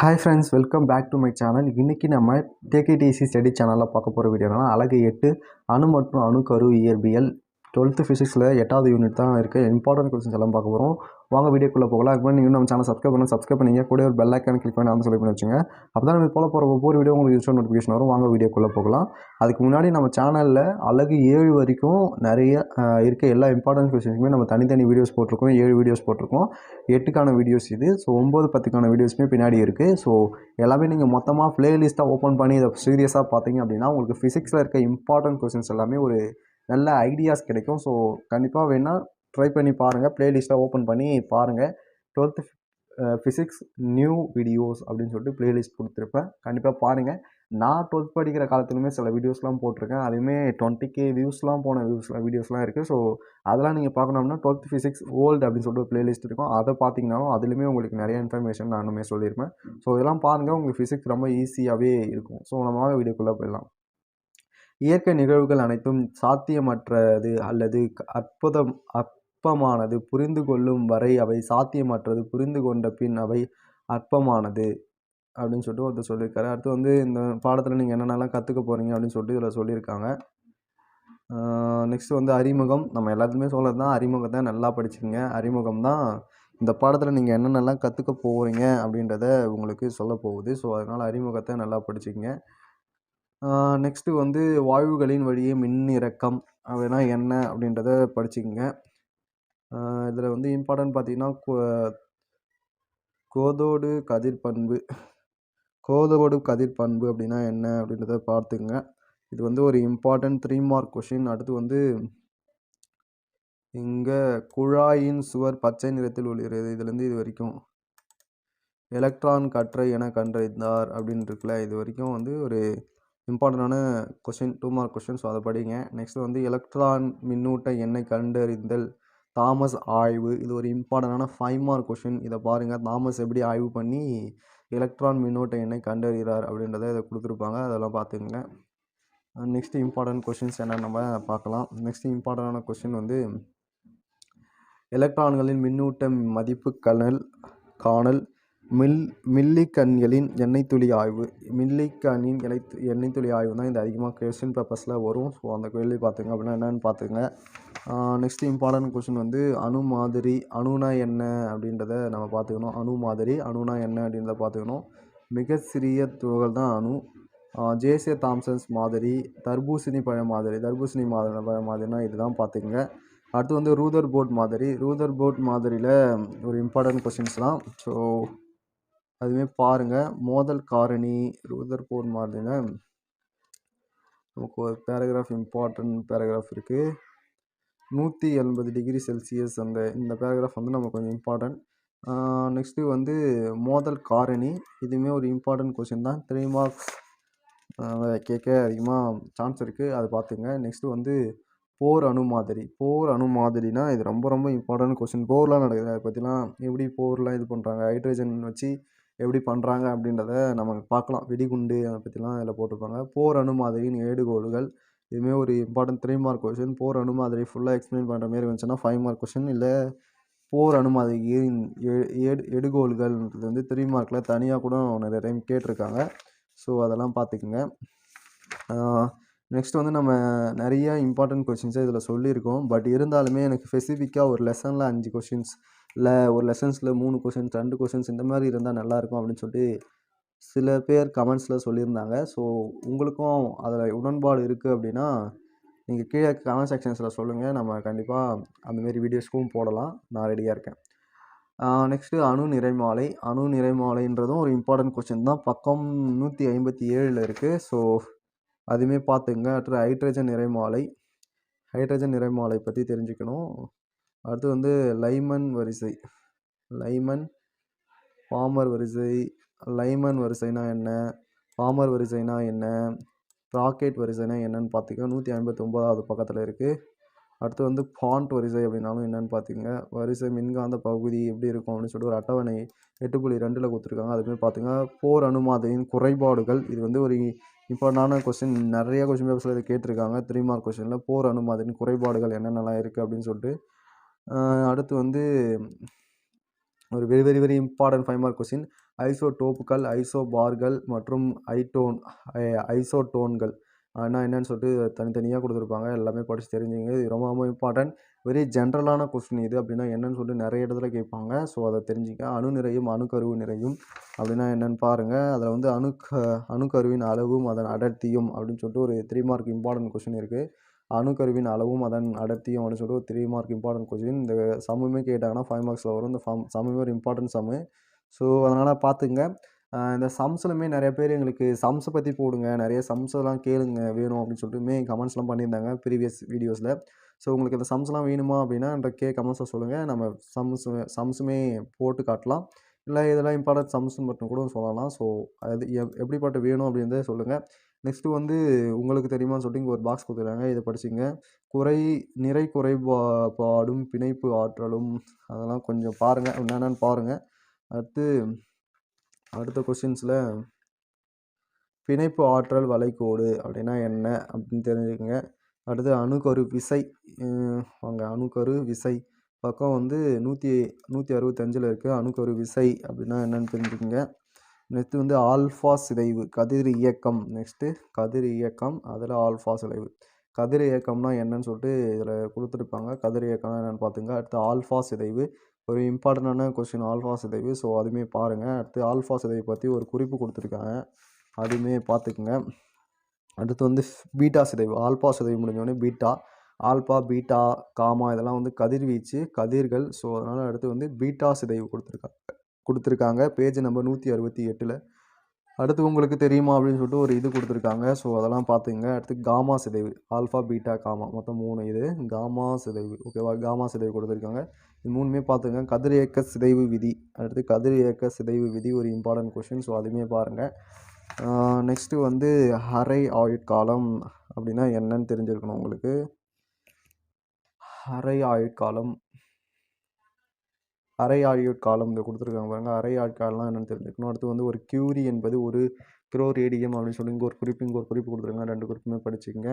Hi friends welcome back to my channel இன்றைக்கி நம்ம டேகேடிசி study சேனலில் பார்க்க போகிற வீடியோனா அழகு எட்டு அணு மற்றும் அணுக்கரு இயற்பியல் டுவெல்த்து ஃபிசிக்ஸில் எட்டாவது யூனிட் தான் இருக்குது. இம்பார்ட்டன்ட் கொஸ்டின்ஸ் எல்லாம் பார்க்க போகிறோம். வாங்க வீடியோக்குள்ளே போகலாம். அதுக்கு நீங்கள் நம்ம சேனல் சப்ஸ்கிரைப் பண்ணி சப்ஸ்கிரைப் பண்ணிங்க. கூட ஒரு பெல் ஐக்கான் கிளிக் பண்ணி அந்த சொல்லி பண்ணி வச்சுங்க. அப்போ தான் நம்ம போல போகிற ஒவ்வொரு வீடியோ உங்களுக்கு யூஸ் நோட்டிஃபிகேஷன் வரும். வாங்க வீடியோக்குள்ளே போகலாம். அதுக்கு முன்னாடி நம்ம சேனலில் அழகு ஏழு வரைக்கும் நிறைய இருக்க எல்லா இம்பார்ட்டன்ட் கொஸ்டின்ஸுமே நம்ம தனித்தனி வீடியோஸ் போட்டிருக்கோம். ஏழு வீடியோஸ் போட்டிருக்கோம். எட்டுக்கான வீடியோஸ் இது. ஸோ ஒம்பது பத்துக்கான வீடியோஸுமே பின்னாடி இருக்குது ஸோ எல்லாமே நீங்கள் மொத்தமாக ப்ளேலிஸ்ட்டாக ஓப்பன் பண்ணி இதை சீரியஸாக பார்த்தீங்க அப்படின்னா உங்களுக்கு ஃபிசிக்ஸில் இருக்க இம்பார்ட்டன்ட் கொஸ்டின்ஸ் எல்லாமே ஒரு நல்ல ஐடியாஸ் கிடைக்கும். ஸோ கண்டிப்பாக வேணால் ட்ரை பண்ணி பாருங்கள் ப்ளேலிஸ்ட்டாக ஓப்பன் பண்ணி பாருங்கள் டுவெல்த்து ஃபிசிக்ஸ் நியூ வீடியோஸ் அப்படின்னு சொல்லிட்டு ப்ளேலிஸ்ட் கொடுத்துருப்பேன். கண்டிப்பாக பாருங்கள் நான் டுவெல்த் படிக்கிற காலத்துலையுமே சில வீடியோஸ்லாம் போட்டிருக்கேன். அதுவுமே டுவெண்ட்டி கே வியூஸ்லாம் போன வியூஸ்லாம் வீடியோஸ்லாம் இருக்குது ஸோ அதெல்லாம் நீங்கள் பார்க்கணும்னா டுவெல்த் ஃபிசிக்ஸ் ஓல்டு அப்படின்னு சொல்லிட்டு ஒரு ப்ளேலிஸ்ட் இருக்கும். அதை பார்த்தீங்கனாலும் அதுலேயுமே உங்களுக்கு நிறைய இன்ஃபர்மேஷன் நானுமே சொல்லியிருப்பேன் ஸோ இதெல்லாம் பாருங்கள் உங்களுக்கு ஃபிசிக்ஸ் ரொம்ப ஈஸியாகவே இருக்கும். ஸோ நம்ம வீடியோக்குள்ளே போயிடலாம். இயற்கை நிகழ்வுகள் அனைத்தும் சாத்தியமற்றது அல்லது அற்புதம் அற்பமானது. புரிந்து கொள்ளும் வரை அவை சாத்தியமற்றது. புரிந்து கொண்ட பின் அவை அற்பமானது அப்படின்னு சொல்லிட்டு ஒருத்தர் சொல்லியிருக்காரு. அடுத்து வந்து இந்த பாடத்தில் நீங்கள் என்னென்னலாம் கற்றுக்க போகிறீங்க அப்படின்னு சொல்லிட்டு இதில் சொல்லியிருக்காங்க. நெக்ஸ்ட் வந்து அறிமுகம். நம்ம எல்லாத்துக்குமே சொல்கிறது தான் அறிமுகத்தை நல்லா படிச்சுக்கோங்க. அறிமுகம் தான் இந்த பாடத்தில் நீங்கள் என்னென்னலாம் கற்றுக்க போகிறீங்க அப்படின்றத உங்களுக்கு சொல்ல போகுது. ஸோ அதனால் அறிமுகத்தை நல்லா படிச்சுக்கோங்க. நெக்ஸ்ட்டு வந்து வாயுகளின் வழியே மின்னிறக்கம். அப்படின்னா என்ன அப்படின்றத படிச்சுக்கங்க. இதில் வந்து இம்பார்ட்டன்ட் பார்த்தீங்கன்னா கோ- கோதோடு கதிர் பண்பு கோதோடு கதிர் பண்பு அப்படின்னா என்ன அப்படின்றத பார்த்துங்க இது வந்து ஒரு இம்பார்ட்டன்ட் த்ரீ மார்க் கொஷின் அடுத்து வந்து இங்கே குழாயின் சுவர் பச்சை நிறத்தில் ஒளிர்கிறது. இதுலேருந்து இது வரைக்கும் எலக்ட்ரான் கற்றை என கண்டறிந்தார் அப்படின்னு இருக்குல்ல. இது வரைக்கும் வந்து ஒரு இம்பார்ட்டண்ட்டான question two mark question so அதை படிங்க. நெக்ஸ்ட் வந்து எலக்ட்ரான் மின்னூட்ட எண்ணெய் கண்டறிந்தல். தாமஸ் ஆய்வு. இது ஒரு இம்பார்ட்டண்டான ஃபைவ் மார்க் கொஷின் இதை பாருங்கள் தாமஸ் எப்படி ஆய்வு பண்ணி எலக்ட்ரான் மின்னோட்ட எண்ணெய் கண்டறிகிறார் அப்படின்றத இதை கொடுத்துருப்பாங்க. அதெல்லாம் பார்த்துக்குங்க. நெக்ஸ்ட் இம்பார்ட்டன்ட் கொஷின்ஸ் என்ன நம்ம பார்க்கலாம். நெக்ஸ்ட் இம்பார்ட்டண்டான கொஷின் வந்து எலக்ட்ரான்களின் மின்னூட்ட மதிப்பு கணல் காணல். மில் மில்லிகன்களின் எண்ணெய் துளி ஆய்வு. மில்லிகனின் எண்ணெய் எண்ணெய் துளி ஆய்வு தான் இது அதிகமாக கொஸ்டின் பேப்பர்ஸில் வரும். ஸோ அந்த கேள்வி பார்த்துங்க அப்படின்னா என்னென்னு பார்த்துங்க. நெக்ஸ்ட் இம்பார்ட்டன்ட் கொஷின் வந்து அணு மாதிரி அணுனா என்ன அப்படின்றத நம்ம பார்த்துக்கணும். அணு மாதிரி அணுனா என்ன அப்படின்றத பார்த்துக்கணும். மிக சிறிய துகள் தான் அணு. ஜேசே தாம்சன்ஸ் மாதிரி தர்பூசணி பழ மாதிரி தர்பூசணி மாதிரி பழ மாதிரினா இதுதான் பார்த்துக்குங்க. அடுத்து வந்து ரூதர் போர்ட் மாதிரி. ரூதர் போர்ட் மாதிரியில் ஒரு இம்பார்ட்டன்ட் கொஷின்ஸ்லாம் ஸோ அதுவுமே பாருங்கள் மோதல் காரணி ரூதர் போர் மாதிரினா நமக்கு ஒரு பேராகிராஃப் இம்பார்ட்டன்ட் பேராகிராஃப் இருக்குது நூற்றி எண்பது டிகிரி செல்சியஸ் அந்த இந்த பேராகிராஃப் வந்து நமக்கு கொஞ்சம் இம்பார்ட்டன்ட் நெக்ஸ்ட்டு வந்து மோதல் காரணி. இதுவுமே ஒரு இம்பார்ட்டன்ட் கொஷின் தான். த்ரீ மார்க்ஸ் கேட்க அதிகமாக சான்ஸ் இருக்குது அதை பார்த்துங்க. நெக்ஸ்ட்டு வந்து போர் அணு மாதிரி. போர் அணு மாதிரினா இது ரொம்ப ரொம்ப இம்பார்ட்டன்ட் கொஷின் போர்லாம் நடக்குது. அதை பற்றிலாம் எப்படி போர்லாம் இது பண்ணுறாங்க ஹைட்ரஜன் வச்சு எப்படி பண்ணுறாங்க அப்படின்றத நம்ம பார்க்கலாம். வெடிகுண்டு அதை பற்றிலாம் இதில் போட்டிருப்பாங்க. போர் அணுமாதிரியின் ஏடுகோள்கள் இதுவுமே ஒரு important three mark question Bohr அணுமாதிரி ஃபுல்லாக எக்ஸ்பிளைன் பண்ணுற மாதிரி வந்துச்சுன்னா ஃபைவ் மார்க் கொஷின் இல்லை போர் அணுமாதிரியின் ஏடு எடுகோள்கள்ன்றது வந்து த்ரீ மார்க்கில் தனியாக கூட நிறைய டைம் கேட்டிருக்காங்க. ஸோ அதெல்லாம் பார்த்துக்குங்க. நெக்ஸ்ட் வந்து நம்ம நிறைய இம்பார்ட்டன்ட் கொஷின்ஸை இதில் சொல்லியிருக்கோம். பட் இருந்தாலுமே எனக்கு ஸ்பெசிஃபிக்காக ஒரு லெசனில் அஞ்சு கொஷின்ஸ் இல்லை ஒரு லெசன்ஸில் மூணு கொஷின்ஸ் ரெண்டு கொஷின்ஸ் இந்த மாதிரி இருந்தால் நல்லாயிருக்கும் அப்படின்னு சொல்லிட்டு சில பேர் கமெண்ட்ஸில் சொல்லியிருந்தாங்க. ஸோ உங்களுக்கும் அதில் உடன்பாடு இருக்குது அப்படின்னா நீங்கள் கீழே கமெண்ட் செக்ஷன்ஸில் சொல்லுங்கள் நம்ம கண்டிப்பாக அந்தமாரி வீடியோஸ்க்கும் போடலாம். நான் ரெடியாக இருக்கேன். நெக்ஸ்ட்டு அணு நிறைமாலை. அணு நிறைமாலைன்றதும் ஒரு இம்பார்ட்டன்ட் கொஸ்டின் தான். பக்கம் நூற்றி ஐம்பத்தி ஏழில் இருக்குது ஸோ அதுவுமே பார்த்துங்க. அடுத்து ஹைட்ரஜன் நிறைமாலை. ஹைட்ரஜன் நிறைமாலை பற்றி தெரிஞ்சுக்கணும். அடுத்து வந்து லைமன் வரிசை. லைமன் பாமர் வரிசை. லைமன் வரிசைனா என்ன? பாமர் வரிசைனா என்ன? ராக்கெட் வரிசைனா என்னன்னு பார்த்துக்க நூற்றி ஐம்பத்தொம்போதாவது பக்கத்தில் இருக்குது அடுத்து வந்து ஃபாண்ட் வரிசை அப்படின்னாலும் என்னன்னு பார்த்துங்க. வரிசை மின்காந்த பகுதி எப்படி இருக்கும் அப்படின்னு சொல்லிட்டு ஒரு அட்டவணை எட்டு புள்ளி ரெண்டில் கொடுத்துருக்காங்க. அதுமாதிரி பார்த்துங்க போர் அனுமாதையின் குறைபாடுகள். இது வந்து ஒரு இம்பார்ட்டண்டான கொஸ்டின் நிறைய கொஸ்டின் பேப்பர்ஸில் இதை கேட்டிருக்காங்க. த்ரீ மார்க் கொஸ்டினில் போர் அனுமாதையின் குறைபாடுகள் என்னென்னலாம் இருக்குது அப்படின்னு சொல்லிட்டு. அடுத்து வந்து ஒரு very very very important five mark question ஐசோடோப்புகள் ஐசோபார்கள் மற்றும் ஐடோன் ஐசோடோன்கள். ஆனால் என்னன்னு சொல்லிட்டு தனித்தனியாக கொடுத்துருப்பாங்க. எல்லாமே படித்து தெரிஞ்சுங்க. இது ரொம்ப ரொம்ப இம்பார்ட்டன்ட் வெரி ஜென்ரலான கொஸ்டின் இது அப்படின்னா என்னன்னு சொல்லிட்டு நிறைய இடத்துல கேட்பாங்க. ஸோ அதை தெரிஞ்சுக்க. அணு நிறையும் அணுக்கருவு நிறையும் அப்படின்னா என்னன்னு பாருங்கள் அதில் வந்து அணுக்க அணுக்கருவின் அளவும் அதன் அடர்த்தியும் அப்படின்னு சொல்லிட்டு ஒரு த்ரீ மார்க் இம்பார்ட்டன்ட் கொஸ்டின் இருக்குது அணுக்கருவின் அளவும் அதன் அடர்த்தியும் அப்படின்னு சொல்லிட்டு ஒரு த்ரீ மார்க் இம்பார்ட்டன்ட் கொஸ்டின் இந்த சம்முமே கேட்டாங்கன்னா ஃபைவ் மார்க்ஸில் வரும். இந்த ஃபம் சம்முமே ஒரு இம்பார்ட்டன்ட் சம்மு ஸோ அதனால் பார்த்துங்க. இந்த சம்ஸ்லுமே நிறைய பேர் எங்களுக்கு சம்ஸை பற்றி போடுங்க நிறைய சம்ஸெல்லாம் கேளுங்க வேணும் அப்படின்னு சொல்லிட்டுமே கமெண்ட்ஸ்லாம் பண்ணியிருந்தாங்க ப்ரீவியஸ் வீடியோஸில் ஸோ உங்களுக்கு இந்த சம்ஸ்லாம் வேணுமா அப்படின்னா என்ற கே கமெண்ட்ஸை சொல்லுங்கள் நம்ம சம்ஸ் சம்ஸுமே போட்டு காட்டலாம். இல்லை இதெல்லாம் இம்பார்ட்டன்ட் சம்ஸ் மட்டும் கூட சொல்லலாம். ஸோ அது எப் எப்படிப்பட்ட வேணும் அப்படின்றத சொல்லுங்கள் நெக்ஸ்ட்டு வந்து உங்களுக்கு தெரியுமான்னு சொல்லிட்டு இங்கே ஒரு பாக்ஸ் கொடுத்துருக்காங்க. இதை படிச்சுங்க குறை நிறை குறைபாடும் பிணைப்பு ஆற்றலும். அதெல்லாம் கொஞ்சம் பாருங்கள் என்னென்னு பாருங்கள் அடுத்து அடுத்த கொஸ்டின்ஸில் பிணைப்பு ஆற்றல் வளைகோடு அப்படின்னா என்ன அப்படின்னு தெரிஞ்சுக்கோங்க. அடுத்து அணுக்கரு விசை வாங்க அணுக்கரு விசை. பக்கம் வந்து நூற்றி நூற்றி அறுபத்தஞ்சில் இருக்குது அணுக்கரு விசை அப்படின்னா என்னென்னு தெரிஞ்சுக்கோங்க. நெக்ஸ்ட்டு வந்து ஆல்ஃபா சிதைவு கதிர் இயக்கம். நெக்ஸ்ட்டு கதிர் இயக்கம் அதில் ஆல்ஃபா சிதைவு. கதிர் இயக்கம்னா என்னன்னு சொல்லிட்டு இதில் கொடுத்துருப்பாங்க. கதிர் இயக்கம்னா என்னென்னு பார்த்துங்க. அடுத்து ஆல்ஃபா சிதைவு ஒரு இம்பார்ட்டண்டான கொஸ்டின் ஆல்ஃபா சிதைவு ஸோ அதுவுமே பாருங்கள் அடுத்து ஆல்ஃபா சிதைவு பற்றி ஒரு குறிப்பு கொடுத்துருக்காங்க. அதுவுமே பார்த்துக்குங்க அடுத்து வந்து பீட்டா சிதைவு ஆல்பா சிதைவு முடிஞ்சோடனே பீட்டா ஆல்பா பீட்டா காமா இதெல்லாம் வந்து கதிர்வீச்சு கதிர்கள். ஸோ அதனால் அடுத்து வந்து பீட்டா சிதைவு கொடுத்துருக்காங்க கொடுத்துருக்காங்க. பேஜ் நம்பர் நூற்றி அறுபத்தி எட்டில். அடுத்து உங்களுக்கு தெரியுமா அப்படின்னு சொல்லிட்டு ஒரு இது கொடுத்துருக்காங்க. ஸோ அதெல்லாம் பார்த்துங்க அடுத்து காமா சிதைவு ஆல்ஃபா பீட்டா காமா. மொத்தம் மூணு இது. காமா சிதைவு ஓகேவா? காமா சிதைவு கொடுத்துருக்காங்க. இது மூணுமே பார்த்துங்க. கதிரியக்க சிதைவு விதி. அடுத்து கதிரியக்க சிதைவு விதி ஒரு இம்பார்ட்டன்ட் கொஷின் ஸோ அதுவுமே பாருங்கள் நெக்ஸ்ட்டு வந்து அரை ஆயுட்காலம் அப்படின்னா என்னன்னு தெரிஞ்சிருக்கணும் உங்களுக்கு. அரை ஆயுட்காலம் அரை ஆயுட்காலம் இதை கொடுத்துருக்காங்க பாருங்கள் அரை ஆயுட்காலம்லாம் என்னென்னு தெரிஞ்சுக்கணும் அடுத்து வந்து ஒரு கியூரி என்பது ஒரு கிரோ ரேடியம் அப்படின்னு சொல்லி இங்கே ஒரு குறிப்பு இங்கே ஒரு குறிப்பு கொடுத்துருக்காங்க. ரெண்டு குறிப்புமே படிச்சுக்கங்க.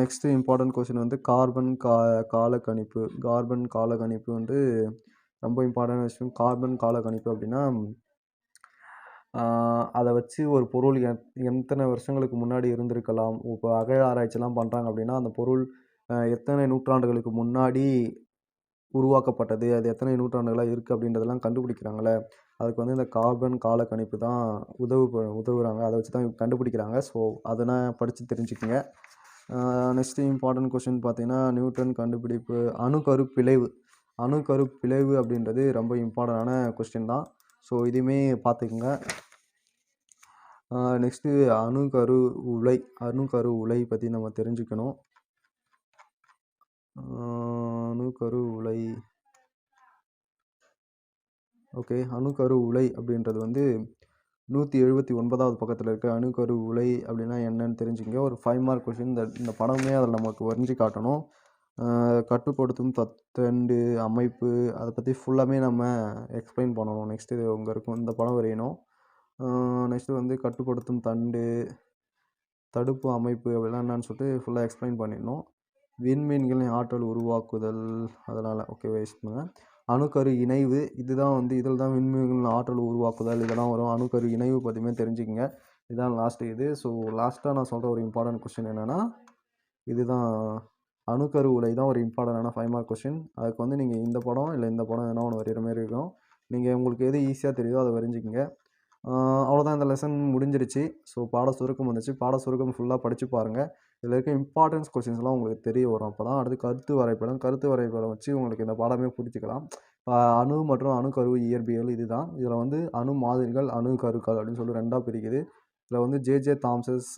நெக்ஸ்ட்டு இம்பார்ட்டன்ட் கொஷின் வந்து கார்பன் கா காலக்கணிப்பு. கார்பன் காலக்கணிப்பு வந்து ரொம்ப இம்பார்ட்டன்ட் விஷயம். கார்பன் காலக்கணிப்பு அப்படின்னா அதை வச்சு ஒரு பொருள் எத் எத்தனை வருஷங்களுக்கு முன்னாடி இருந்திருக்கலாம். இப்போ அகழ் ஆராய்ச்சிலாம் பண்ணுறாங்க அப்படின்னா அந்த பொருள் எத்தனை நூற்றாண்டுகளுக்கு முன்னாடி உருவாக்கப்பட்டது அது எத்தனை நூற்றாண்டுகளாக இருக்குது அப்படின்றதெல்லாம் கண்டுபிடிக்கிறாங்களே. அதுக்கு வந்து இந்த கார்பன் காலக்கணிப்பு தான் உதவு ப- அதை வச்சு தான் கண்டுபிடிக்கிறாங்க. ஸோ அதெல்லாம் படித்து தெரிஞ்சுக்கோங்க. நெக்ஸ்ட்டு இம்பார்ட்டன்ட் கொஸ்டின் பார்த்தீங்கன்னா நியூட்டன் கண்டுபிடிப்பு அணுக்கரு பிளவு அணுக்கரு பிளவு அப்படின்றது ரொம்ப இம்பார்ட்டண்டான கொஸ்டின் தான். ஸோ இதையுமே பார்த்துக்குங்க. நெக்ஸ்ட்டு அணுக்கரு உலை அணுக்கரு உலை பற்றி நம்ம தெரிஞ்சுக்கணும். அணு அணுக்கரு உலை. ஓகே அணுக்கரு உலை அப்படின்றது வந்து நூற்றி எழுபத்தி ஒன்பதாவது பக்கத்தில் இருக்க அணுக்கரு உலை அப்படின்னா என்னன்னு தெரிஞ்சுங்க ஒரு ஃபைவ் மார்க் கொஷின் இந்த இந்த படமே அதில் நமக்கு வரைஞ்சி காட்டணும். கட்டுப்படுத்தும் தத்தண்டு அமைப்பு அதை பற்றி ஃபுல்லாமே நம்ம எக்ஸ்பிளைன் பண்ணணும். நெக்ஸ்ட்டு இது உங்கள் இருக்கும் இந்த படம் வரையணும். நெக்ஸ்ட்டு வந்து கட்டுப்படுத்தும் தண்டு தடுப்பு அமைப்பு அப்படிலாம் என்னன்னு சொல்லிட்டு ஃபுல்லாக எக்ஸ்பிளைன் பண்ணிடணும். விண்மீன்களின் ஆற்றல் உருவாக்குதல். அதனால் ஓகே வேஸ்ட் பண்ணுங்கள் அணுக்கரு இணைவு இதுதான் வந்து இதில் தான் விண்மீன்களின் ஆற்றல் உருவாக்குதல். இதெல்லாம் வரும். அணுக்கரு இணைவு பற்றியுமே தெரிஞ்சுக்கங்க. இதுதான் லாஸ்ட்டு இது. ஸோ லாஸ்ட்டாக நான் சொல்கிற ஒரு இம்பார்ட்டன்ட் கொஸ்டின் என்னென்னா இதுதான் அணுக்கரு உலை தான் ஒரு இம்பார்ட்டண்டான ஃபைவ் மார்க் கொஸ்டின் அதுக்கு வந்து நீங்கள் இந்த படம் இல்லை இந்த படம் எதனா ஒன்று வரைகிற மாதிரி இருக்கும். நீங்கள் உங்களுக்கு எது ஈஸியாக தெரியுதோ அதை வரைஞ்சிக்கங்க. அவ்வளோதான் இந்த லெசன் முடிஞ்சிருச்சு. ஸோ பாட சுருக்கம் வந்துச்சு. பாட சுருக்கம் ஃபுல்லாக படித்து பாருங்கள் இதில் இருக்க இம்பார்ட்டன்ஸ் கொஸ்டின்ஸ்லாம் உங்களுக்கு தெரிய வரும். அப்போ தான் அடுத்து கருத்து வரைபடம் கருத்து வரைபடம் வச்சு உங்களுக்கு இந்த பாடமே புரிஞ்சுக்கலாம். அணு மற்றும் அணுக்கருவு இயற்பியல் இதுதான். இதில் வந்து அணு மாதிரிகள் அணு கருக்கள் அப்படின்னு சொல்லி ரெண்டாக பிரிக்குது. இதில் வந்து ஜேஜே தாம்சஸ்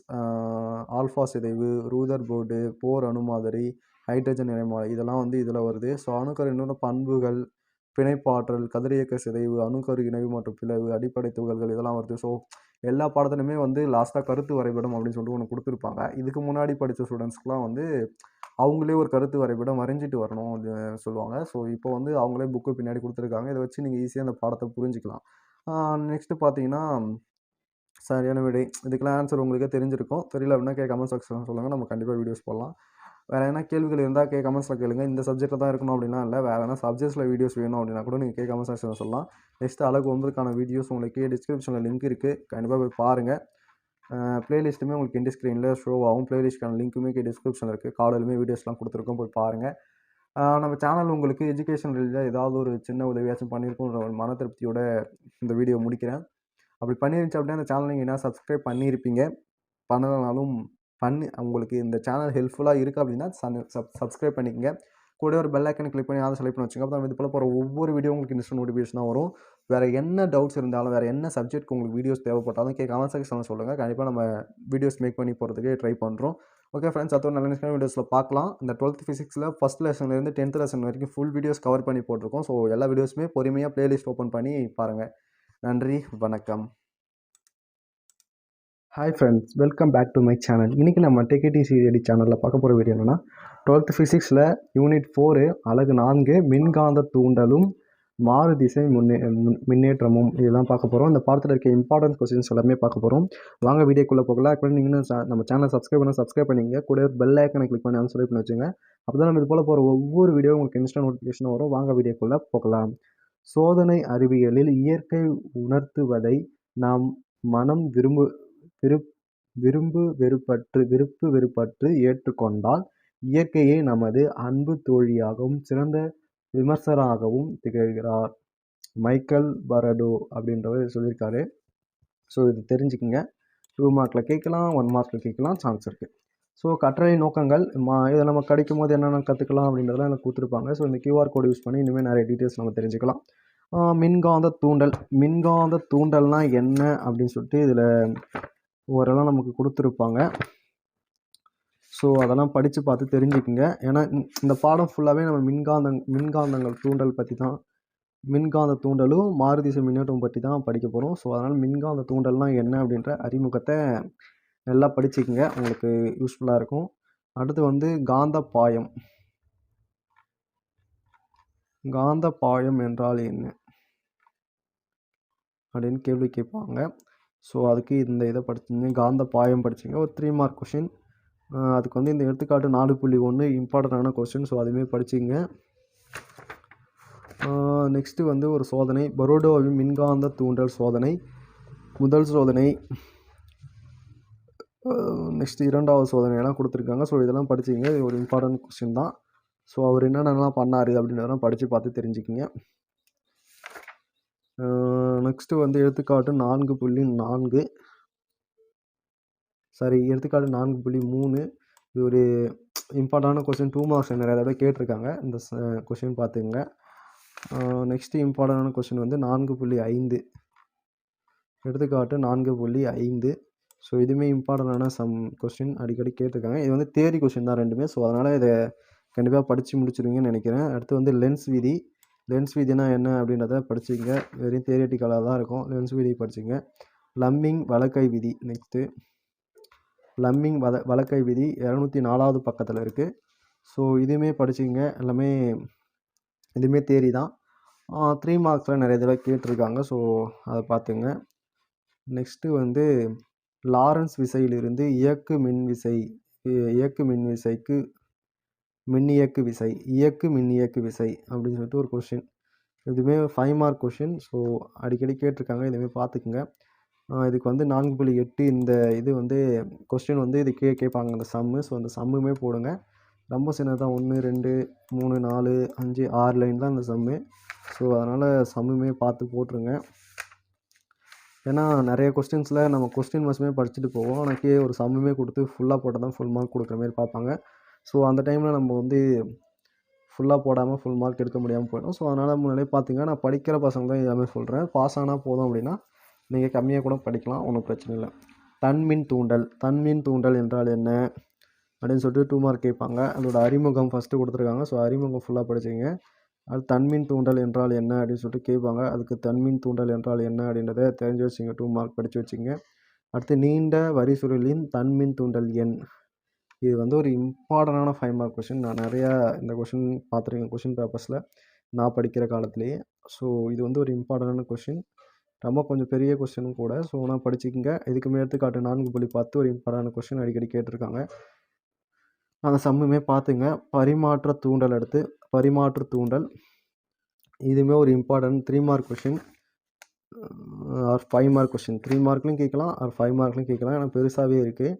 ஆல்ஃபா சிதைவு ரூதர் போர்டு போர் அணு மாதிரி ஹைட்ரஜன் நிலைமாலை இதெல்லாம் வந்து இதில் வருது. ஸோ அணுக்கரு என்னோட பண்புகள் பிணைப்பாற்றல் கதிரியக்க சிதைவு அணுக்கரு இணைவு மற்றும் பிளவு அடிப்படை துகள்கள் இதெல்லாம் வருது. ஸோ எல்லா பாடத்துலையுமே வந்து லாஸ்ட்டாக கருத்து வரைபடம் அப்படின்னு சொல்லிட்டு ஒன்று கொடுத்துருப்பாங்க. இதுக்கு முன்னாடி படித்த ஸ்டூடெண்ட்ஸ்க்குலாம் வந்து அவங்களே ஒரு கருத்து வரைபடம் வரைஞ்சிட்டு வரணும் அப்படின்னு சொல்லுவாங்க. ஸோ இப்போ வந்து அவங்களே புக்கு பின்னாடி கொடுத்துருக்காங்க. இதை வச்சு நீங்கள் ஈஸியாக அந்த பாடத்தை புரிஞ்சுக்கலாம். நெக்ஸ்ட்டு பார்த்தீங்கன்னா சரியான விடை. இதுக்கெல்லாம் ஆன்சர் உங்களுக்கே தெரிஞ்சிருக்கும். தெரியல அப்படின்னா கே கமெண்ட் செக்ஷன் சொல்லுங்கள் நம்ம கண்டிப்பாக வீடியோஸ் போடலாம். வேறு எதனா கேள்விகள் இருந்தால் கே கமெண்ட்ஸில் கேளுங்க. இந்த சப்ஜெக்ட்டில் தான் இருக்கணும் அப்படின்னா இல்லை வேறு எதனா சப்ஜெக்ட்ஸில் வீடியோஸ் வேணும் அப்படின்னா கூட நீங்கள் கே கமெண்ட் செக்ஷனில் சொல்லலாம். நெக்ஸ்ட் அழகு ஒன்பதுக்கான வீடியோஸ் உங்களுக்கு டிஸ்கிரிப்ஷனில் லிங்க் இருக்குது கண்டிப்பாக போய் பாருங்கள் ப்ளேலிஸ்ட்டுமே உங்களுக்கு இண்டி ஸ்க்ரீனில் ஷோ ஆகும். ப்ளேலிஸ்ட்க்கான லிங்க்குமே டிஸ்கிரிப்ஷனில் இருக்குது காலையிலுமே வீடியோஸ்லாம் கொடுத்துருக்கோம் போய் பாருங்கள் நம்ம சேனல் உங்களுக்கு எஜுகேஷன் ரிலேட்டாக ஏதாவது ஒரு சின்ன உதவியாச்சும் பண்ணியிருக்கோன்ற ஒரு மன திருப்தியோட இந்த வீடியோ முடிக்கிறேன். அப்படி பண்ணிருந்துச்சு அப்படின்னா அந்த சேனல் நீங்கள் என்ன சப்ஸ்கிரைப் பண்ணியிருப்பீங்க பண்ணலனாலும் பண்ணி உங்களுக்கு இந்த சேனல் ஹெல்ப்ஃபுல்லாக இருக்குது அப்படின்னா சப் சப்ஸ்கிரைப் பண்ணிக்கங்க. கூட ஒரு பெல் ஐக்கனை கிளிக் பண்ணி அதை செலக்ட் பண்ணி வச்சுங்க அப்போ இது போல் போகிற ஒவ்வொரு வீடியோ உங்களுக்கு இன்ஸ்டன்ட் நோட்டிஃபிகேஷனாக வரும். வேறு என்ன டவுட்ஸ் இருந்தாலும் வேறு என்ன சப்ஜெக்ட் உங்களுக்கு வீடியோஸ் தேவைப்பட்டாலும் கே கமெண்ட் செக்ஷனில் சொல்லுங்கள் கண்டிப்பாக நம்ம வீடியோஸ் மேக் பண்ணி போகிறதுக்கு ட்ரை பண்ணுறோம் ஓகே ஃப்ரெண்ட்ஸ் அது ஒரு நல்ல நிமிஷம் வீடியோஸில் பார்க்கலாம். இந்த டுவெல்த் ஃபிசிக்ஸில் ஃபஸ்ட் லெசன்லேருந்து டென்த் லெசன் வரைக்கும் ஃபுல் வீடியோஸ் கவர் பண்ணி போட்டிருக்கோம். ஸோ எல்லா வீடியோஸுமே பொறுமையாக ப்ளேலிஸ்ட் ஓப்பன் பண்ணி பாருங்கள் நன்றி வணக்கம். Hi friends welcome back to my channel இன்றைக்கி நம்ம டிகேடி சிடி சேனலில் பார்க்க போகிற வீடியோ என்னென்னா டுவெல்த் ஃபிசிக்ஸில் யூனிட் ஃபோரு அழகு நான்கு மின்காந்த தூண்டலும் மாறு திசை முன்னே முன்- முன்னேற்றமும் இதெல்லாம் பார்க்க போகிறோம் இந்த பாடத்தில் இருக்க இம்பார்ட்டன்ட் கொஸ்டின்ஸ் எல்லாமே பார்க்க போகிறோம் வாங்க வீடியோக்குள்ளே போகலாம். இப்போ நீங்கள் நம்ம சேனலை சப்ஸ்கிரைப் பண்ண சப்ஸ்கிரைப் பண்ணிங்க கூட பெல் ஐக்கனை கிளிக் பண்ணி அன்சப்ஸ்கிரைப் பண்ணி வச்சுங்க அப்போ தான் நம்ம இது போல் போகிற ஒவ்வொரு வீடியோ உங்களுக்கு இன்ஸ்டன்ட் நோட்டிஃபிகேஷன் வரும். வாங்க வீடியோக்குள்ளே போகலாம். சோதனை அறிவியலில் இயற்கை உணர்த்துவதை நாம் மனம் விரும்பு விருப் விரும்பு வெறுப்பற்று விருப்பு வெறுப்பற்று ஏற்றுக்கொண்டால் இயற்கையே நமது அன்பு தோழியாகவும் சிறந்த விமர்சராகவும் திகழ்கிறார். மைக்கேல் பரடோ அப்படின்றவர் சொல்லியிருக்காரு. ஸோ இது தெரிஞ்சுக்குங்க. டூ மார்க்கில் கேட்கலாம் ஒன் மார்க்கில் கேட்கலாம் சான்ஸ் இருக்குது ஸோ கற்றலை நோக்கங்கள் மா இதை நம்ம கிடைக்கும் போது என்னென்ன கற்றுக்கலாம் அப்படின்றதெல்லாம் எனக்கு கொடுத்துருப்பாங்க. ஸோ இந்த கியூஆர் கோடு யூஸ் பண்ணி இனிமேல் நிறைய டீட்டெயில்ஸ் நம்ம தெரிஞ்சுக்கலாம். மின்காந்த தூண்டல். மின்காந்த தூண்டல்னால் என்ன அப்படின்னு சொல்லிட்டு இதில் ஓரெல்லாம் நமக்கு கொடுத்துருப்பாங்க. ஸோ அதெல்லாம் படித்து பார்த்து தெரிஞ்சுக்குங்க. ஏன்னா இந்த- பாடம் ஃபுல்லாகவே நம்ம மின்காந்தங் மின்காந்தங்கள் தூண்டல் பற்றி தான் மின்காந்த தூண்டலும் மாறுதிசை மின்னோட்டம் பற்றி தான் படிக்க போகிறோம் ஸோ அதனால் மின்காந்த தூண்டல்னால் என்ன அப்படின்ற அறிமுகத்தை நல்லா படிச்சுக்கோங்க. உங்களுக்கு யூஸ்ஃபுல்லாக இருக்கும். அடுத்து வந்து காந்த பாயம் காந்த பாயம் என்றால் என்ன? அப்படின்னு கேள்வி கேட்பாங்க. ஸோ அதுக்கு இந்த இதை படிச்சிங்க காந்த பாயம் படிச்சிங்க ஒரு த்ரீ மார்க் கொஷின் அதுக்கு வந்து இந்த எடுத்துக்காட்டு நாலு புள்ளி ஒன்று இம்பார்ட்டண்டான கொஸ்டின் ஸோ அதுவுமே படிச்சிங்க நெக்ஸ்ட்டு வந்து ஒரு சோதனை. பரோடோவின் மின்காந்த தூண்டல் சோதனை. முதல் சோதனை. நெக்ஸ்ட் இரண்டாவது சோதனையெல்லாம் கொடுத்துருக்காங்க. ஸோ இதெல்லாம் படிச்சிங்க இது ஒரு இம்பார்ட்டன்ட் கொஸ்டின் தான். ஸோ அவர் என்னென்னலாம் பண்ணார் அப்படின்றதெல்லாம் படித்து பார்த்து தெரிஞ்சுக்கிங்க. நெக்ஸ்ட்டு வந்து எடுத்துக்காட்டு நான்கு புள்ளி நான்கு. சாரி எடுத்துக்காட்டு நான்கு புள்ளி மூணு. இது ஒரு இம்பார்ட்டண்டான கொஸ்டின் டூ மார்க்ஸ் நிறைய தடவை கேட்டிருக்காங்க. இந்த கொஸ்டின் பார்த்துங்க நெக்ஸ்ட்டு இம்பார்ட்டண்டான கொஸ்டின் வந்து நான்கு புள்ளி ஐந்து. எடுத்துக்காட்டு நான்கு புள்ளி ஐந்து. ஸோ இதுவுமே இம்பார்ட்டண்டான சம் கொஸ்டின் அடிக்கடி கேட்டிருக்காங்க. இது வந்து தேரி கொஸ்டின் தான் ரெண்டுமே. ஸோ அதனால் இதை கண்டிப்பாக படித்து முடிச்சிருவீங்கன்னு நினைக்கிறேன். அடுத்து வந்து லென்ஸ் விதி. லென்ஸ் விதினா என்ன அப்படின்றத படிச்சுங்க வெறும் தியரிட்டிக்கலாக தான் இருக்கும். லென்ஸ் விதி படிச்சுங்க. லம்மிங் வலக்கை விதி நெக்ஸ்ட்டு லம்மிங் வத வலக்கை விதி இரநூத்தி நாலாவது பக்கத்தில் இருக்குது ஸோ இதுவுமே படிச்சுங்க எல்லாமே இதுவுமே தேரி தான். த்ரீ மார்க்ஸில் நிறைய தடவை கேட்டிருக்காங்க. ஸோ அதை பார்த்துங்க. நெக்ஸ்ட்டு வந்து லாரன்ஸ் விசையிலிருந்து இயக்கு மின் விசை இயக்கு மின் விசைக்கு மின்னியக்கு விசை இயக்கு மின்னியக்கு விசை அப்படின்னு சொல்லிட்டு ஒரு கொஷின் இதுவுமே ஃபைவ் மார்க் கொஷின் ஸோ அடிக்கடி கேட்டிருக்காங்க. இதுவுமே பார்த்துக்குங்க. இதுக்கு வந்து நான்கு புள்ளி எட்டு இந்த இது வந்து கொஸ்டின் வந்து இது கே கேட்பாங்க. அந்த சம்மு ஸோ அந்த சம்முமே போடுங்க. ரொம்ப சின்னதாக ஒன்று ரெண்டு மூணு நாலு அஞ்சு ஆறு லைன் தான் அந்த சம்மு ஸோ அதனால் சம்முமே பார்த்து போட்டுருங்க. ஏன்னா நிறைய கொஸ்டின்ஸில் நம்ம கொஸ்டின் மஸ்மே படிச்சுட்டு போவோம். ஆனால் கே ஒரு சம்முமே கொடுத்து ஃபுல்லாக போட்டால் தான் ஃபுல் மார்க் கொடுக்குற மாதிரி பார்ப்பாங்க. ஸோ அந்த டைமில் நம்ம வந்து ஃபுல்லாக போடாமல் ஃபுல் மார்க் எடுக்க முடியாமல் போயிடும். ஸோ அதனால் முன்னாடியே பார்த்தீங்கன்னா நான் படிக்கிற பசங்க தான் எல்லாமே சொல்கிறேன் பாஸ் ஆனால் போதும் அப்படின்னா நீங்கள் கம்மியாக கூட படிக்கலாம். ஒன்றும் பிரச்சனை இல்லை. தன்மின் தூண்டல். தன்மின் தூண்டல் என்றால் என்ன? அப்படின்னு சொல்லிட்டு டூ மார்க் கேட்பாங்க. அதோட அறிமுகம் ஃபஸ்ட்டு கொடுத்துருக்காங்க. ஸோ அறிமுகம் ஃபுல்லாக படிச்சிங்க அது தன்மின் தூண்டல் என்றால் என்ன? அப்படின்னு சொல்லிட்டு கேட்பாங்க. அதுக்கு தன்மின் தூண்டல் என்றால் என்ன? அப்படின்றத தெரிஞ்சு வச்சுங்க டூ மார்க் படித்து வச்சுங்க அடுத்து நீண்ட வரி சுருளின் தன்மின் தூண்டல் எண். இது வந்து ஒரு இம்பார்ட்டண்டான ஃபைவ் மார்க் கொஷின் நான் நிறையா இந்த கொஷின் பார்த்துருக்கேன். கொஷின் பேப்பர்ஸில் நான் படிக்கிற காலத்துலேயே. ஸோ இது வந்து ஒரு இம்பார்ட்டண்டான கொஷின் ரொம்ப கொஞ்சம் பெரிய கொஸ்டினும் கூட. ஸோ நான் படிச்சுக்கங்க. இதுக்கு எடுத்துக்காட்டு நான்கு புள்ளி பார்த்து ஒரு இம்பார்ட்டண்டான கொஷின் அடிக்கடி கேட்டிருக்காங்க. அந்த சம்முமே பார்த்துங்க. பரிமாற்ற தூண்டல் அடுத்து பரிமாற்று தூண்டல். இதுவுமே ஒரு important three mark question or five mark question three மார்க்லையும் கேட்கலாம். ஆர் ஃபைவ் மார்க்லையும் கேட்கலாம். ஏன்னா பெருசாகவே இருக்குது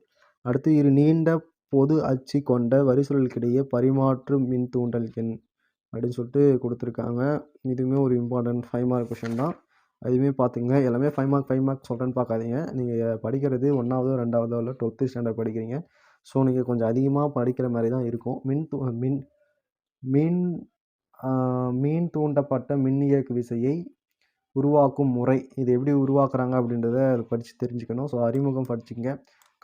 அடுத்து இரு நீண்ட பொது அச்சு கொண்ட வரிசொல்களுக்கிடையே பரிமாற்று மின் தூண்டல் எண் அப்படின்னு சொல்லிட்டு கொடுத்துருக்காங்க. இதுவுமே ஒரு இம்பார்ட்டன்ட் ஃபைவ் மார்க் கொஷின் தான். அதுவுமே பார்த்துங்க எல்லாமே ஃபைவ் மார்க் ஃபைவ் மார்க் சொல்கிறேன்னு பார்க்காதீங்க நீங்கள் படிக்கிறது ஒன்றாவதோ ரெண்டாவதோ இல்லை டுவெல்த்து ஸ்டாண்டர்ட் படிக்கிறீங்க. ஸோ நீங்கள் கொஞ்சம் அதிகமாக படிக்கிற மாதிரி தான் இருக்கும். மின் தூ மின் மின் மீன் தூண்டப்பட்ட மின் இயக்கு விசையை உருவாக்கும் முறை. இது எப்படி உருவாக்குறாங்க அப்படின்றத அதை படித்து தெரிஞ்சுக்கணும். ஸோ அறிமுகம் படிச்சுங்க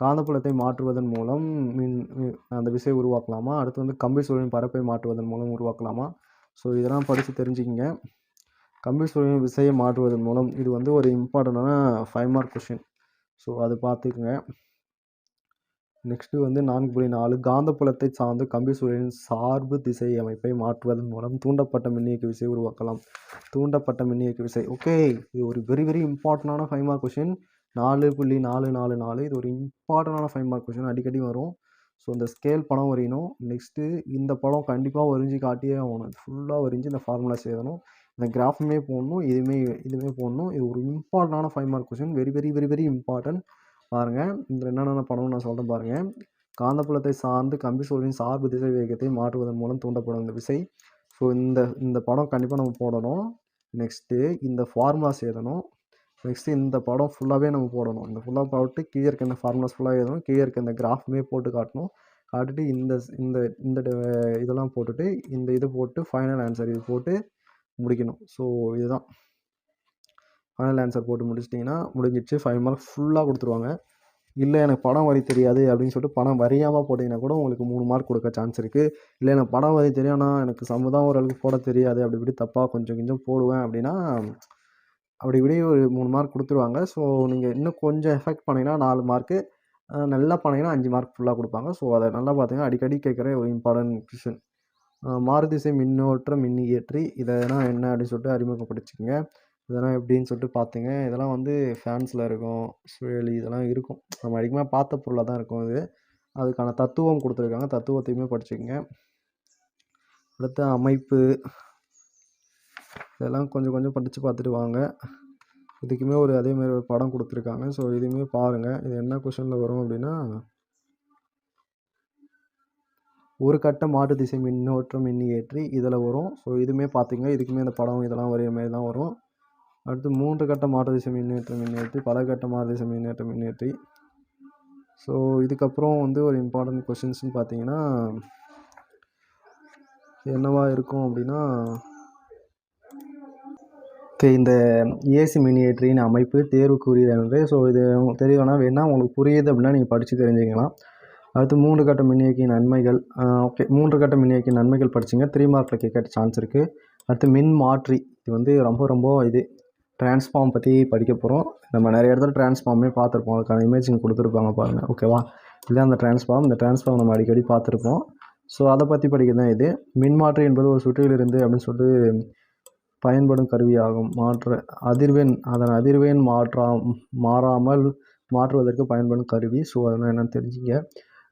காந்தப்புலத்தை மாற்றுவதன் மூலம் மின் அந்த விசையை உருவாக்கலாமா? அடுத்து வந்து கம்பி சூழலின் பரப்பை மாற்றுவதன் மூலம் உருவாக்கலாமா? ஸோ இதெல்லாம் படித்து தெரிஞ்சுக்கிங்க. கம்பி சூழலின் விசையை மாற்றுவதன் மூலம் இது வந்து ஒரு இம்பார்ட்டண்டான ஃபைவ் மார்க் கொஷின் ஸோ அது பார்த்துக்குங்க. நெக்ஸ்ட்டு வந்து நான்கு புள்ளி நாலு. காந்தப்புலத்தை சார்ந்து கம்பி சூழலின் சார்பு திசை அமைப்பை மாற்றுவதன் மூலம் தூண்டப்பட்ட மின்னியக்கு விசை உருவாக்கலாம். தூண்டப்பட்ட மின்னியக்கு விசை. ஓகே இது ஒரு வெரி வெரி இம்பார்ட்டண்டான ஃபைவ் மார்க் கொஷின் நாலு புள்ளி நாலு நாலு நாலு. இது ஒரு இம்பார்ட்டண்டான ஃபைவ் மார்க் கொஷின் அடிக்கடி வரும். ஸோ இந்த ஸ்கேல் படம் வரையணும். நெக்ஸ்ட்டு இந்த படம் கண்டிப்பாக வரைஞ்சி காட்டியே ஆகணும். ஃபுல்லாக வரைஞ்சி இந்த ஃபார்முலாஸ் எழுதணும் இந்த கிராஃபுமே போடணும். இதுவுமே இதுவுமே போடணும். இது ஒரு இம்பார்ட்டண்டான five mark question very very very very important பாருங்கள் இதில் என்னென்ன படம்னு நான் சொல்கிறேன் பாருங்கள் காந்தப்புலத்தை சார்ந்து கம்பி சூழலின் சார்பு திசை வேகத்தை மாற்றுவதன் மூலம் தூண்டப்படும் இந்த விசை. ஸோ இந்த இந்த படம் கண்டிப்பாக நம்ம போடணும். நெக்ஸ்ட்டு இந்த ஃபார்முலாஸ் எழுதணும் நெக்ஸ்ட்டு இந்த படம் ஃபுல்லாகவே நம்ம போடணும். இந்த ஃபுல்லாக போட்டு கீழே இருக்க இந்த ஃபார்முலாஸ் ஃபுல்லாக எழுதணும். கீழே இருக்க இந்த கிராஃபுமே போட்டு காட்டணும். காட்டிட்டு இந்த இந்த இந்த இதெல்லாம் போட்டுட்டு இந்த இது போட்டு ஃபைனல் ஆன்சர் இது போட்டு முடிக்கணும். ஸோ இதுதான். ஃபைனல் ஆன்சர் போட்டு முடிச்சிட்டிங்கன்னா முடிஞ்சிடுச்சு. ஃபைவ் மார்க் ஃபுல்லாக கொடுத்துருவாங்க. இல்லை எனக்கு படம் வரி தெரியாது அப்படின்னு சொல்லிட்டு படம் வரியாமல் போட்டிங்கன்னா கூட உங்களுக்கு மூணு மார்க் கொடுக்க சான்ஸ் இருக்குது இல்லை எனக்கு படம் வரி தெரியும்னா எனக்கு சமுதாயம் ஓரளவுக்கு போட தெரியாது. அப்படி இப்படி தப்பாக கொஞ்சம் கொஞ்சம் போடுவேன் அப்படின்னா அப்படி இப்படி ஒரு மூணு மார்க் கொடுத்துருவாங்க. ஸோ நீங்கள் இன்னும் கொஞ்சம் எஃபெக்ட் பண்ணிங்கன்னா நாலு மார்க்கு நல்லா பண்ணிங்கன்னா அஞ்சு மார்க் ஃபுல்லாக கொடுப்பாங்க. ஸோ அதை நல்லா பார்த்தீங்கன்னா அடிக்கடி கேட்குற ஒரு இம்பார்ட்டன்ட் கொஷின் மாறுதிசை மின்னோட்ட மின்னியற்றி இதெல்லாம் என்ன அப்படின்னு சொல்லிட்டு அறிமுகப்படுத்திக்கங்க. இதெல்லாம் எப்படின்னு சொல்லிட்டு பார்த்துங்க இதெல்லாம் வந்து ஃபேன்ஸில் இருக்கும் சுழலி இதெல்லாம் இருக்கும். நம்ம அதிகமாக பார்த்த பொருளாக தான் இருக்கும் இது. அதுக்கான தத்துவம் கொடுத்துருக்காங்க. தத்துவத்தையுமே படிச்சுக்கங்க. அடுத்த அமைப்பு. இதெல்லாம் கொஞ்சம் கொஞ்சம் படித்து பார்த்துட்டு வாங்க. இதுக்குமே ஒரு அதேமாதிரி ஒரு படம் கொடுத்துருக்காங்க. ஸோ இதுவுமே பாருங்கள் இது என்ன கொஷனில் வரும் அப்படின்னா ஒரு கட்ட மாட்டு திசை மின்னோட்டம் மின்னியேற்றி இதில் வரும். ஸோ இதுவுமே பார்த்திங்க இதுக்குமே அந்த படம் இதெல்லாம் வரைய மாதிரி தான் வரும். அடுத்து மூன்று கட்ட மாற்று திசை மின்னேற்றம் மின்னேற்றி பல கட்ட மாட்டு திசை மின்னேற்றம் மின்னேற்றி ஸோ இதுக்கப்புறம் வந்து ஒரு இம்பார்ட்டன்ட் கொஷின்ஸ்னு பார்த்தீங்கன்னா என்னவா இருக்கும் அப்படின்னா ஓகே இந்த ஏசி மினியேட்டரின் அமைப்பு தேர்வுக்குரியது ஸோ இது தெரியணும்னா வேணால் உங்களுக்கு புரியுது அப்படின்னா நீங்கள் படித்து தெரிஞ்சுக்கலாம். அடுத்து மூன்று கட்ட மின்னியக்கின் நன்மைகள். ஓகே மூன்று கட்ட மின்னியக்கின் நன்மைகள் படிச்சிங்க. த்ரீ மார்க்கில் கேட்க சான்ஸ் இருக்குது அடுத்து மின் மாற்றி. இது வந்து ரொம்ப ரொம்ப இது. ட்ரான்ஸ்ஃபார்ம் பற்றி படிக்க போகிறோம் நம்ம நிறைய இடத்துல டிரான்ஸ்ஃபார்மே பார்த்துருப்போம். அதுக்கான இமேஜிங் கொடுத்துருப்பாங்க பாருங்கள் ஓகேவா இதுதான் அந்த ட்ரான்ஸ்ஃபார்ம் இந்த ட்ரான்ஸ்ஃபார்ம் நம்ம அடிக்கடி பார்த்துருப்போம். ஸோ அதை பற்றி படிக்க தான் இது. மின்மாற்றி என்பது ஒரு சுற்றிலிருந்து அப்படின்னு சொல்லிட்டு பயன்படும் கருவியாகும். மாற்ற அதிர்வெண் அதன் அதிர்வெண் மாற்றா மாறாமல் மாற்றுவதற்கு பயன்படும் கருவி ஸோ அதெல்லாம் என்னென்னு தெரிஞ்சுங்க.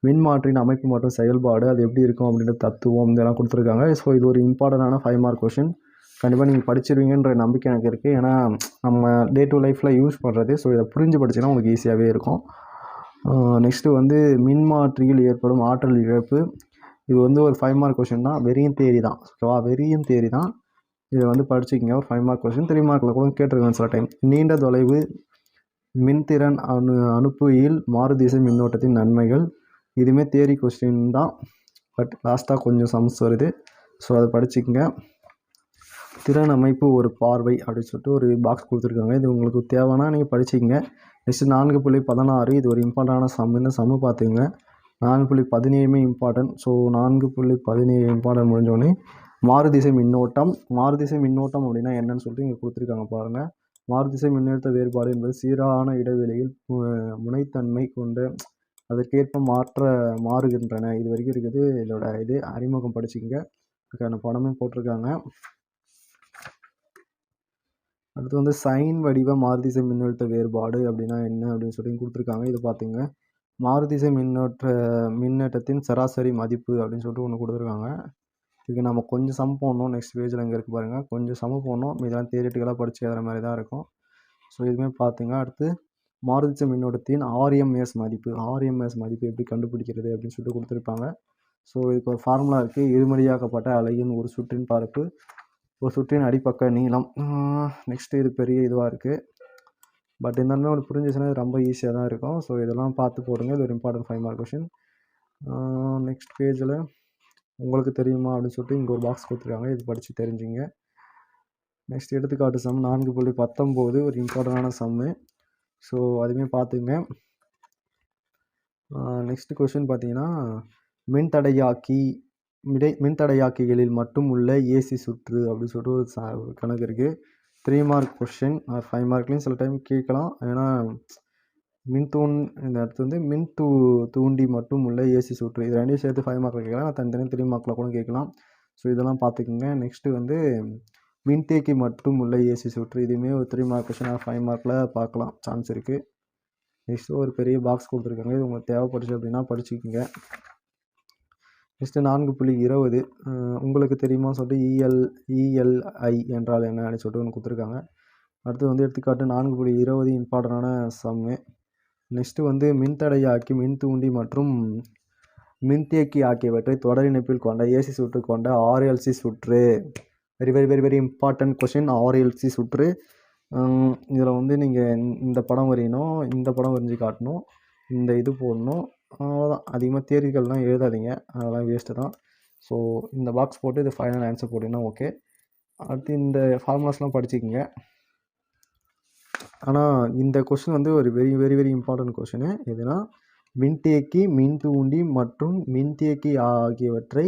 மின்மாற்றின் அமைப்பு மற்றும் செயல்பாடு அது எப்படி இருக்கும் அப்படின்ற தத்துவம் இதெல்லாம் கொடுத்துருக்காங்க. ஸோ இது ஒரு இம்பார்ட்டண்டான ஃபைவ் மார்க் கொஷின் கண்டிப்பாக நீங்கள் படிச்சிருவீங்கன்ற நம்பிக்கை எனக்கு இருக்குது ஏன்னா நம்ம டே டு லைஃப்பில் யூஸ் பண்ணுறது ஸோ இதை புரிஞ்சு படிச்சுன்னா உங்களுக்கு ஈஸியாகவே இருக்கும். நெக்ஸ்ட்டு வந்து மின்மாற்றியில் ஏற்படும் ஆற்றல் இழப்பு. இது வந்து ஒரு ஃபைவ் மார்க் கொஷின் தான். வெறியும் தேரி தான் ஓகேவா வெறியும் தேரி தான் இதை வந்து படிச்சுக்கிங்க. ஒரு ஃபைவ் மார்க் கொஸ்டின் த்ரீ மார்க்கில் கூட கேட்டிருக்கேன் சில டைம் நீண்ட தொலைவு மின்திறன் அனு அனுப்புயில் மாறுதிசை மின்னோட்டத்தின் நன்மைகள். இதுவுமே தேரி கொஸ்டின் தான். பட் லாஸ்ட்டாக கொஞ்சம் சம்ஸ் வருது. ஸோ அதை படிச்சுக்கங்க. திறன் அமைப்பு ஒரு பார்வை அப்படின்னு சொல்லிட்டு ஒரு பாக்ஸ் கொடுத்துருக்காங்க. இது உங்களுக்கு தேவைன்னா நீங்கள் படிச்சிங்க நெக்ஸ்ட் நான்கு புள்ளி பதினாறு இது ஒரு இம்பார்ட்டண்டான சம் இந்த சம்மு பார்த்துங்க நான்கு புள்ளி பதினேழுமே இம்பார்ட்டன்ட் ஸோ நான்கு புள்ளி பதினேழு இம்பார்ட்டன்ட் முடிஞ்சோடனே மாறுதிசை மின்னோட்டம். மாறுதிசை மின்னோட்டம் அப்படின்னா என்னன்னு சொல்லிட்டு இங்கே கொடுத்துருக்காங்க பாருங்கள் மாறுதிசை மின்னழுத்த வேறுபாடு என்பது சீரான இடைவெளியில் முனைத்தன்மை கொண்டு அதற்கேற்ப மாற்ற மாறுகின்றன. இது வரைக்கும் இருக்குது. இதோட இது அறிமுகம் படிச்சுக்கங்க. அதுக்கான படமும் போட்டிருக்காங்க. அடுத்து வந்து சைன் வடிவ மாறுதிசை மின்னழுத்த வேறுபாடு அப்படின்னா என்ன அப்படின்னு சொல்லி கொடுத்துருக்காங்க. இது பார்த்துங்க. மாறுதிசை மின்னோட்ட மின்னேற்றத்தின் சராசரி மதிப்பு அப்படின்னு சொல்லிட்டு ஒன்று கொடுத்துருக்காங்க. இதுக்கு நம்ம கொஞ்சம் சம் போடணும். நெக்ஸ்ட் பேஜில் இங்கே இருக்குது பாருங்கள் கொஞ்சம் சம் போடணும். இதெல்லாம் தியரிட்டிக்கலாக படித்து எழுதுற மாதிரி தான் இருக்கும். ஸோ இதுவுமே பார்த்துங்க அடுத்து மாறுதிச்ச மின்னோட்டத்தின் ஆர்எம்எஸ் மதிப்பு. ஆர்எம்எஸ் மதிப்பு எப்படி கண்டுபிடிக்கிறது அப்படின்னு சொல்லிட்டு கொடுத்துருப்பாங்க. ஸோ இதுக்கு ஒரு ஃபார்முலா இருக்குது இருமடியாக்கப்பட்ட அலையின் ஒரு சுற்றின் பரப்பு ஒரு சுற்றின் அடிப்பக்க நீளம். நெக்ஸ்ட்டு இது பெரிய இதுவாக இருக்குது பட் இருந்தாலுமே உங்களுக்கு புரிஞ்சிச்சுன்னா ரொம்ப ஈஸியாக தான் இருக்கும். ஸோ இதெல்லாம் பார்த்து போடுங்க. இது ஒரு important five mark question next பேஜில் உங்களுக்கு தெரியுமா அப்படின்னு சொல்லிட்டு இங்கே ஒரு பாக்ஸ் கொடுத்துருக்காங்க. இது படித்து தெரிஞ்சுங்க. நெக்ஸ்ட் எடுத்துக்காட்டு சம் நான்கு புள்ளி பத்தொம்போது ஒரு இம்பார்ட்டண்டான சம்மு ஸோ அதுவுமே பார்த்துங்க. நெக்ஸ்ட் கொஷின் பார்த்தீங்கன்னா மின்தடையாக்கி மிடை மின்தடையாக்கிகளில் மட்டும் உள்ள ஏசி சுற்று அப்படின்னு சொல்லிட்டு ஒரு ச கணக்கு இருக்குது த்ரீ மார்க் கொஷின் ஃபைவ் மார்க்லேயும் சில டைம் கேட்கலாம். ஏன்னா மின் தூண் இந்த அடுத்து வந்து மின் தூ தூண்டி மட்டும் உள்ள ஏசி சுற்று. இது ரெண்டையும் சேர்த்து ஃபைவ் மார்க்கில் கேட்கலாம். நான் தனித்தனி த்ரீ மார்க்கில் கூட கேட்கலாம். ஸோ இதெல்லாம் பார்த்துக்குங்க. நெக்ஸ்ட்டு வந்து மின்தேக்கி மட்டும் உள்ள ஏசி சுற்று. இதுவுமே ஒரு த்ரீ மார்க் கொஷின் ஃபைவ் மார்க்கில் பார்க்கலாம். சான்ஸ் இருக்குது நெக்ஸ்ட்டு ஒரு பெரிய பாக்ஸ் கொடுத்துருக்காங்க. இது உங்களுக்கு தேவைப்படுச்சு அப்படின்னா படிச்சுக்கோங்க. நெக்ஸ்ட்டு நான்கு புள்ளி இருபது. உங்களுக்கு தெரியுமா சொல்லிட்டு இஎல் இஎல்ஐ என்றால் என்ன அப்படின்னு சொல்லிட்டு ஒன்று கொடுத்துருக்காங்க. அடுத்து வந்து எடுத்துக்காட்டு நான்கு புள்ளி இருபது இம்பார்ட்டண்டான சம்மு நெக்ஸ்ட்டு வந்து மின்தடையாக்கி மின் தூண்டி மற்றும் மின்தேக்கி ஆகியவற்றை தொடர் இணைப்பில் கொண்ட ஏசி சுற்று கொண்ட ஆர்எல்சி சுற்று. Very very very very important question RLC சுற்று. இதில் வந்து நீங்கள் இந்த படம் வரையணும் இந்த படம் வரைஞ்சி காட்டணும் இந்த இது போடணும் அவ்வளோதான் அதிகமாக தேர்வுகள்லாம் எழுதாதீங்க. அதெல்லாம் வேஸ்ட்டு தான். ஸோ இந்த பாக்ஸ் போட்டு இது ஃபைனல் ஆன்சர் போட்டிங்கன்னா ஓகே அடுத்து இந்த ஃபார்முலாஸ்லாம் படிச்சுக்கோங்க. ஆனால் இந்த கொஷின் வந்து ஒரு very very very important question எதுனா மின்தேக்கி மின் தூண்டி மற்றும் மின்தேக்கி ஆகியவற்றை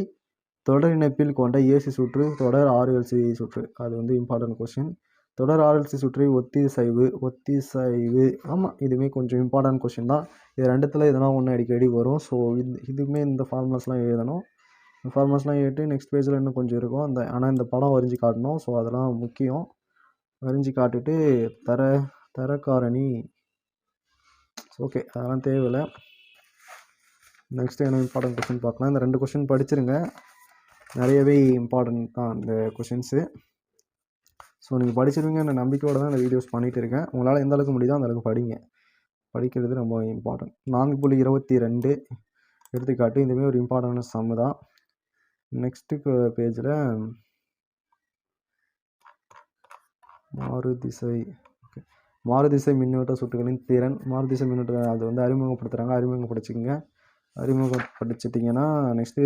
தொடர் இணைப்பில் கொண்ட ஏசி சுற்று தொடர் ஆர்எல்சி சுற்று. அது வந்து இம்பார்ட்டன்ட் கொஷின் தொடர் ஆர்எல்சி சுற்றி ஒத்திசைவு ஒத்திசைவு. ஆமாம் இதுவுமே கொஞ்சம் இம்பார்ட்டன்ட் கொஷின் தான். இது ரெண்டுத்தில் எதனா ஒன்று அடிக்கடி வரும். ஸோ இது இதுவுமே இந்த ஃபார்முலாஸ்லாம் எழுதணும். இந்த ஃபார்முலாஸ்லாம் எழுதிட்டு நெக்ஸ்ட் பேஜில் இன்னும் கொஞ்சம் இருக்கும். அந்த ஆனால் இந்த படம் வரைஞ்சி காட்டணும். ஸோ அதெல்லாம் முக்கியம். வரைஞ்சி காட்டிட்டு தர தரக்காரணி. ஓகே அதெல்லாம் தேவையில்லை. நெக்ஸ்ட்டு என்ன இம்பார்ட்டன்ட் கொஷின் பார்க்கலாம். இந்த ரெண்டு கொஷின் படிச்சிருங்க. நிறையவே இம்பார்ட்டன்ட் தான் இந்த கொஷின்ஸு ஸோ நீங்கள் படிச்சிருவீங்கன்ற நம்பிக்கையோடு தான் இந்த வீடியோஸ் பண்ணிகிட்டு இருக்கேன். உங்களால் எந்த அளவுக்கு முடியுதோ அந்த அளவுக்கு படிங்க. படிக்கிறது ரொம்ப இம்பார்ட்டன்ட் நான்கு புள்ளி இருபத்தி ரெண்டு எடுத்துக்காட்டு. இந்தமாரி ஒரு இம்பார்ட்டண்டான சம்மு தான். நெக்ஸ்ட்டு பேஜில் மாறுதிசை ஓகே மாறுதிசை மின்னோட்ட சுற்றுகளின் திறன். மாறுதிசை மின்னோட்ட அது வந்து அறிமுகப்படுத்துகிறாங்க அறிமுகப்படுத்திக்கங்க. அறிமுகப்படுத்திட்டிங்கன்னா நெக்ஸ்ட்டு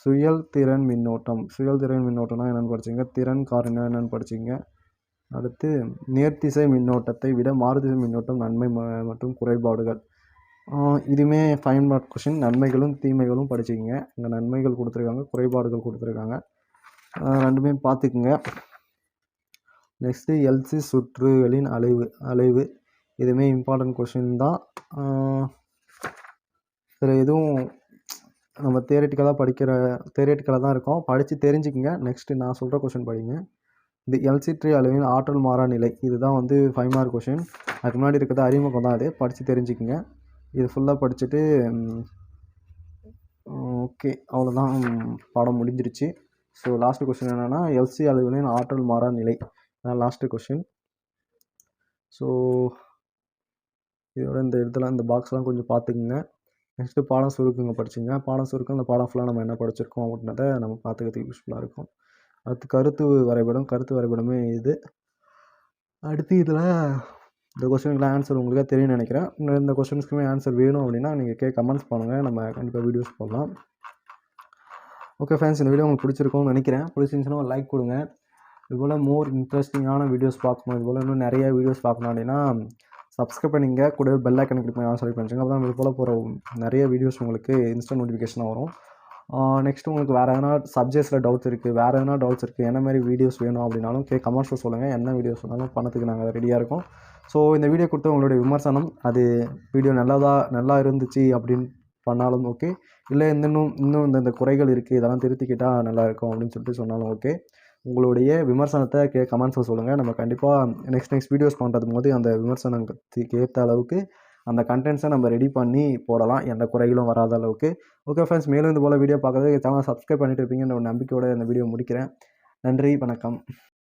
சுயல் திறன் மின்னோட்டம். சுயல் திறன் மின்னோட்டம்னா என்னென்னு படிச்சிங்க திறன் காரணம் என்னென்னு படிச்சிங்க அடுத்து நேர்த்திசை மின்னோட்டத்தை விட மாறுதிசை மின்னோட்டம் நன்மை மற்றும் குறைபாடுகள். இதுவுமே ஃபைன் மார்க் கொஷின் நன்மைகளும் தீமைகளும் படிச்சுக்கோங்க. இங்கே நன்மைகள் கொடுத்துருக்காங்க குறைபாடுகள் கொடுத்துருக்காங்க. ரெண்டுமே பார்த்துக்குங்க. நெக்ஸ்ட்டு எல்சி சுற்றுகளின் அலைவு அலைவு. இதுவுமே இம்பார்ட்டன்ட் கொஷின் தான். இதில் எதுவும் நம்ம தியரட்டிக்கலாக படிக்கிற தியரட்டிக்கலாக தான் இருக்கும். படித்து தெரிஞ்சுக்கங்க. நெக்ஸ்ட்டு நான் சொல்கிற கொஷின் படிங்க. இது எல்சிட்ரி அளவின் ஆற்றல் மாறா நிலை. இதுதான் வந்து ஃபைவ் மார்க் கொஷின் அதுக்கு முன்னாடி இருக்கிறது அறிமுகம் தான் அது. படித்து தெரிஞ்சுக்கங்க. இது ஃபுல்லாக படிச்சுட்டு ஓகே அவ்வளோதான் பாடம் முடிஞ்சிருச்சு. ஸோ லாஸ்ட் கொஷின் என்னென்னா எல்சி அளவுகளின் ஆற்றல் மாறா நிலை. லாஸ்ட்டு கொஷின் ஸோ இதோட இந்த இடத்துல இந்த பாக்ஸ்லாம் கொஞ்சம் பார்த்துக்குங்க. நெக்ஸ்ட்டு பாடம் சுருக்குங்க படிச்சுங்க. பாடம் சுருக்கம் அந்த பாடம் ஃபுல்லாக நம்ம என்ன படிச்சிருக்கோம் அப்படின்றத நம்ம பார்த்துக்கிறதுக்கு யூஸ்ஃபுல்லாக இருக்கும். அடுத்து கருத்து வரைபடம் கருத்து வரைபடமே இது. அடுத்து இதில் இந்த கொஸ்டினுக்குலாம் ஆன்சர் உங்களுக்கே தெரியும்னு நினைக்கிறேன். இந்த கொஸ்டின்ஸ்க்குமே ஆன்சர் வேணும் அப்படின்னா நீங்கள் கே கமெண்ட்ஸ் பண்ணுங்கள் நம்ம கண்டிப்பாக வீடியோஸ் போடலாம். ஓகே ஃப்ரெண்ட்ஸ் இந்த வீடியோ உங்களுக்கு பிடிச்சிருக்கும்னு நினைக்கிறேன். பிடிச்சிருந்துச்சுன்னா ஒரு லைக் கொடுங்க. இதுபோல் மோர் இன்ட்ரெஸ்டிங்கான வீடியோஸ் பார்க்கணும். இதுபோல் இன்னும் நிறைய வீடியோஸ் பார்க்கணும் அப்படின்னா சப்ஸ்கிரைப் பண்ணிங்க கூட பெல் ஐக்கன் கிளிக் பண்ணி ஆன்சர் பண்ணிச்சுங்க அப்போ தான் இது போல் போகிற நிறைய வீடியோஸ் உங்களுக்கு இன்ஸ்டன்ட் நோட்டிஃபிகேஷனாக வரும். நெக்ஸ்ட்டு உங்களுக்கு வேறு எதனா சப்ஜெக்ட்ஸில் டவுட்ஸ் இருக்குது வேறு எதனா டவுட்ஸ் இருக்குது என்ன மாதிரி வீடியோஸ் வேணும் அப்படின்னாலும் கே கமெண்ட்ஸில் சொல்லுங்கள் என்ன வீடியோஸ் வேணாலும் பண்ணதுக்கு நாங்கள் ரெடியாக இருக்கோம். ஸோ இந்த வீடியோ கொடுத்த உங்களுடைய விமர்சனம் அது வீடியோ நல்லதாக நல்லா இருந்துச்சு அப்படின்னு பண்ணாலும் ஓகே இல்லை இன்னும் இன்னும் இந்த இந்த குறைகள் இருக்குது இதெல்லாம் திருத்திக்கிட்டால் நல்லாயிருக்கும் அப்படின்னு சொல்லிட்டு சொன்னாலும் ஓகே உங்களுடைய விமர்சனத்தை கே கமெண்ட்ஸில் சொல்லுங்கள் நம்ம கண்டிப்பாக நெக்ஸ்ட் நெக்ஸ்ட் வீடியோஸ் பண்ணுறது போது அந்த விமர்சனத்துக்கு ஏற்ற அளவுக்கு அந்த கண்டென்ட்ஸை நம்ம ரெடி பண்ணி போடலாம். எந்த குறைகளும் வராத அளவுக்கு. ஓகே ஃப்ரெண்ட்ஸ் மேலும் இது போல் வீடியோ பார்க்கறதுக்கு சேனல் சப்ஸ்கிரைப் பண்ணிட்டு இருப்பீங்கன்ற ஒரு நம்பிக்கையோட இந்த வீடியோ முடிக்கிறேன். நன்றி வணக்கம்.